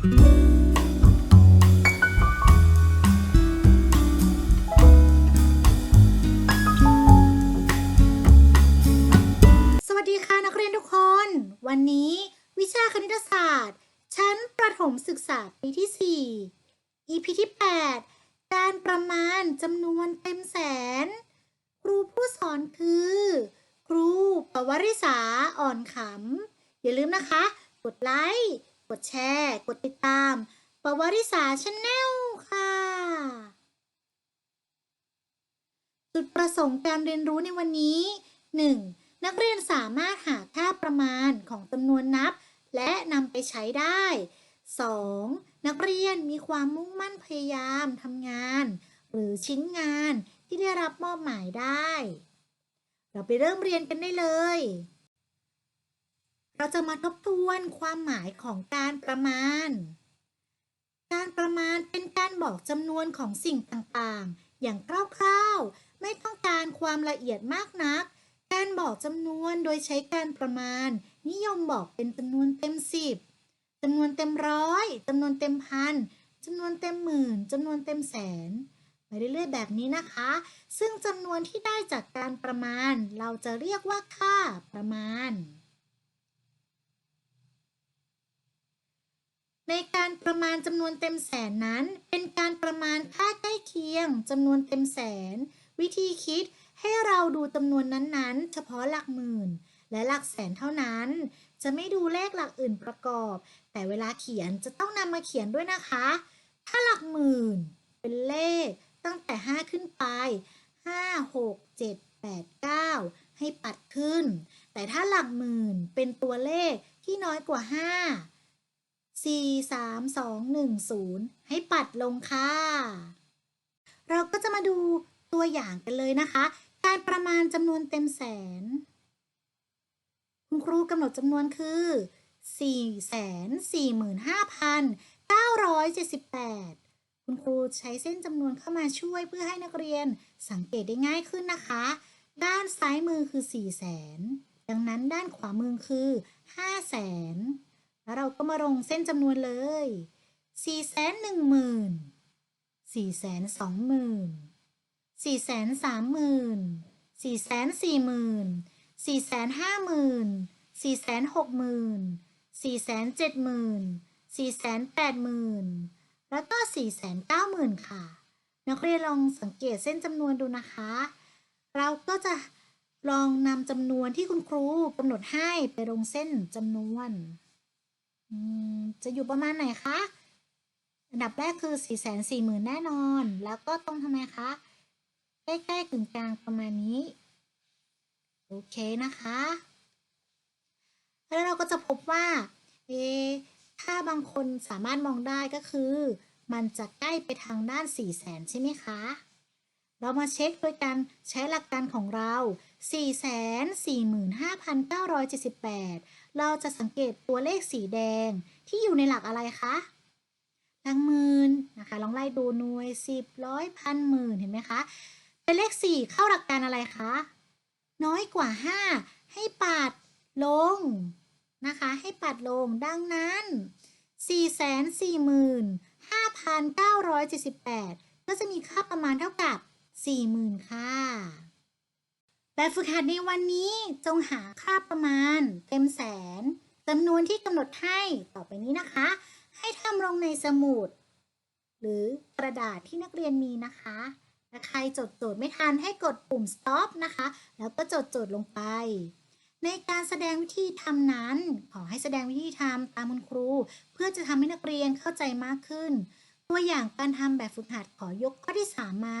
สวัสดีค่ะนักเรียนทุกคน วันนี้วิชาคณิตศาสตร์ ชั้นประถมศึกษาปีที่ 4 EP ที่ 8 การประมาณจำนวนเต็มแสน ครูผู้สอนคือ ครูปวริสาอ่อนขำ อย่าลืมนะคะ กดไลค์ กดแชร์ กดติดตามปวาริสาชาแนลค่ะ จุดประสงค์การเรียนรู้ในวันนี้ 1. นักเรียนสามารถหาค่าประมาณของจำนวนนับ และนำไปใช้ได้ 2. นักเรียนมีความมุ่งมั่นพยายามทำงาน หรือชิ้นงานที่ได้รับมอบหมายได้ เราไปเริ่มเรียนกันได้เลย เราจะมาทบทวนความหมายของการประมาณ การประมาณเป็นการบอกจำนวนของสิ่งต่างๆ อย่างคร่าวๆ ไม่ต้องการความละเอียดมากนัก การบอกจำนวนโดยใช้การประมาณ นิยมบอกเป็นจำนวนเต็มสิบจำนวนเต็มร้อยจำนวนเต็มพันจำนวนเต็มหมื่นจำนวนเต็มแสนไปเรื่อยๆแบบนี้นะคะ ซึ่งจำนวนที่ได้จากการประมาณ เราจะเรียกว่าค่าประมาณ ในการประมาณจำนวนเต็มแสนนั้น เป็นการประมาณค่าใกล้เคียงจำนวนเต็มแสน วิธีคิดให้เราดูจำนวนนั้นๆ เฉพาะหลักหมื่น และหลักแสนเท่านั้น จะไม่ดูเลขหลักอื่นประกอบ แต่เวลาเขียนจะต้องนำมาเขียนด้วยนะคะ ถ้าหลักหมื่น เป็นเลขตั้งแต่ 5 ขึ้นไป 5 6 7 8 9 ให้ปัดขึ้น แต่ถ้าหลักหมื่นเป็นตัวเลขที่น้อยกว่า 5 43210 ให้ปัดลงค่ะ เราก็จะมาดูตัวอย่างกันเลยนะคะ การประมาณจำนวนเต็มแสน คุณครูกำหนดจำนวนคือ 445,978 คุณครูใช้เส้นจำนวนเข้ามาช่วยเพื่อให้นักเรียนสังเกตได้ง่ายขึ้นนะคะ ด้านซ้ายมือคือ 4 0 0 0 0 0 ดังนั้นด้านขวามือคือ 5 0 0 0 0 0 แล้วเราก็มาลงเส้นจำนวนเลย 4 1 0 0 0 0 4 2 0 0 0 สี่แสนสามหมื่นสี่แสนสี่หมื่นสี่แสนห้าหมื่นสี่แสนหกหมื่นสี่แสนเจ็ดหมื่นสี่แสนแปดหมื่นแล้วก็สี่แสนเก้าหมื่นค่ะ นักเรียนลองสังเกตเส้นจำนวนดูนะคะ เราก็จะลองนำจำนวนที่คุณครูกำหนดให้ไปลงเส้นจำนวน จะอยู่ประมาณไหนคะ อันดับแรกคือ 4 4 0 0 0 0 แน่นอน แล้วก็ต้องทำไมคะ ใกล้ๆกึ่งกลางประมาณนี้ โอเคนะคะ แล้วเราก็จะพบว่า เอ ถ้าบางคนสามารถมองได้ก็คือ มันจะใกล้ไปทางด้าน 4 0 0 0 0นใช่ไหมคะ เรามาเช็คโดยการใช้หลักการของเรา 4 4 5 9 7 8 เราจะสังเกตตัวเลขสีแดงที่อยู่ในหลักอะไรคะหลักหมื่นนะคะ ลองไล่ดูหน่วยสิบร้อยพันหมื่นเห็นไหมคะ เป็นเลขสี่เข้าหลักการอะไรคะ น้อยกว่าห้าให้ปัดลงนะคะ ให้ปัดลงดังนั้นสี่แสนสี่หมื่นห้าพันเก้าร้อยเจ็ดสิบแปดก็จะมีค่าประมาณเท่ากับสี่หมื่นค่ะ แบบฝึกหัดในวันนี้จงหาค่าประมาณ เต็มแสนจำนวนที่กำหนดให้ต่อไปนี้นะคะ ให้ทำลงในสมุด หรือกระดาษที่นักเรียนมีนะคะถ้าใครจดโจทย์ไม่ทันให้กดปุ่ม stop นะคะ แล้วก็จดโจทย์ลงไป ในการแสดงวิธีทำนั้น ขอให้แสดงวิธีทำตามคุณครู เพื่อจะทำให้นักเรียนเข้าใจมากขึ้น ตัวอย่างการทำแบบฝึกหัดขอยกข้อที่ 3 มา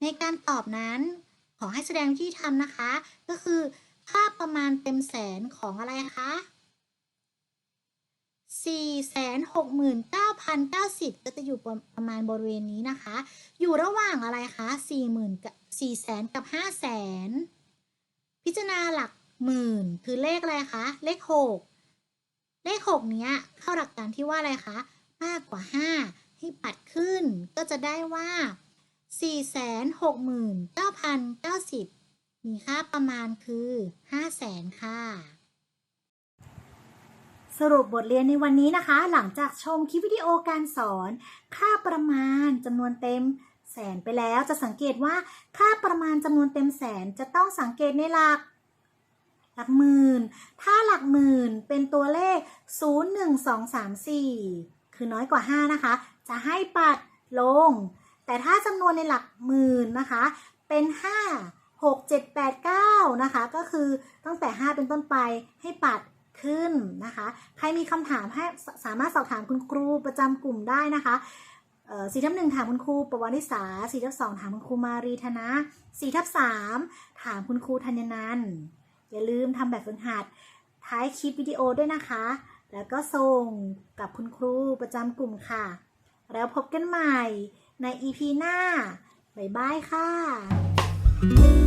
ในการตอบนั้น ขอให้แสดงที่ทำนะคะ ก็คือค่าประมาณเต็มแสนของอะไรคะ469,090 ก็จะอยู่ประมาณบริเวณนี้นะคะ อยู่ระหว่างอะไรคะ40,000กับ400,000 กับ 500,000 พิจารณาหลักหมื่นคือเลขอะไรคะ เลข 6 เลข 6 เนี้ย เข้าหลักการที่ว่าอะไรคะ มากกว่า5ให้ปัดขึ้นก็จะได้ว่า 469,090 มีค่าประมาณคือ 500,000 ค่ะ สรุปบทเรียนในวันนี้นะคะ หลังจากชมคลิปวิดีโอการสอน ค่าประมาณจำนวนเต็มแสนไปแล้วจะสังเกตว่าค่าประมาณจำนวนเต็มแสนจะต้องสังเกตในหลัก หลักหมื่น ถ้าหลักหมื่นเป็นตัวเลข 0 1 2 3 4 คือน้อยกว่า 5 นะคะ จะให้ปัดลง แต่ถ้าจำนวนในหลักหมื่นนะคะ เป็น 5 6 7 8 9นะคะ ก็คือตั้งแต่ 5 เป็นต้นไปให้ปัดขึ้นนะคะ ใครมีคำถามให้สามารถสอบถามคุณครูประจำกลุ่มได้นะคะสี่ทับหนึ่งถามคุณครูประวัติศาสตร์สี่ทับสองถามคุณครูมารีธนะสี่ทับสามถามคุณครูธัญนันอย่าลืมทำแบบฝึกหัด ท้ายคลิปวิดีโอด้วยนะคะ แล้วก็ส่งกับคุณครูประจำกลุ่มค่ะ แล้วพบกันใหม่ ในอีพีหน้า บ๊ายบายค่ะ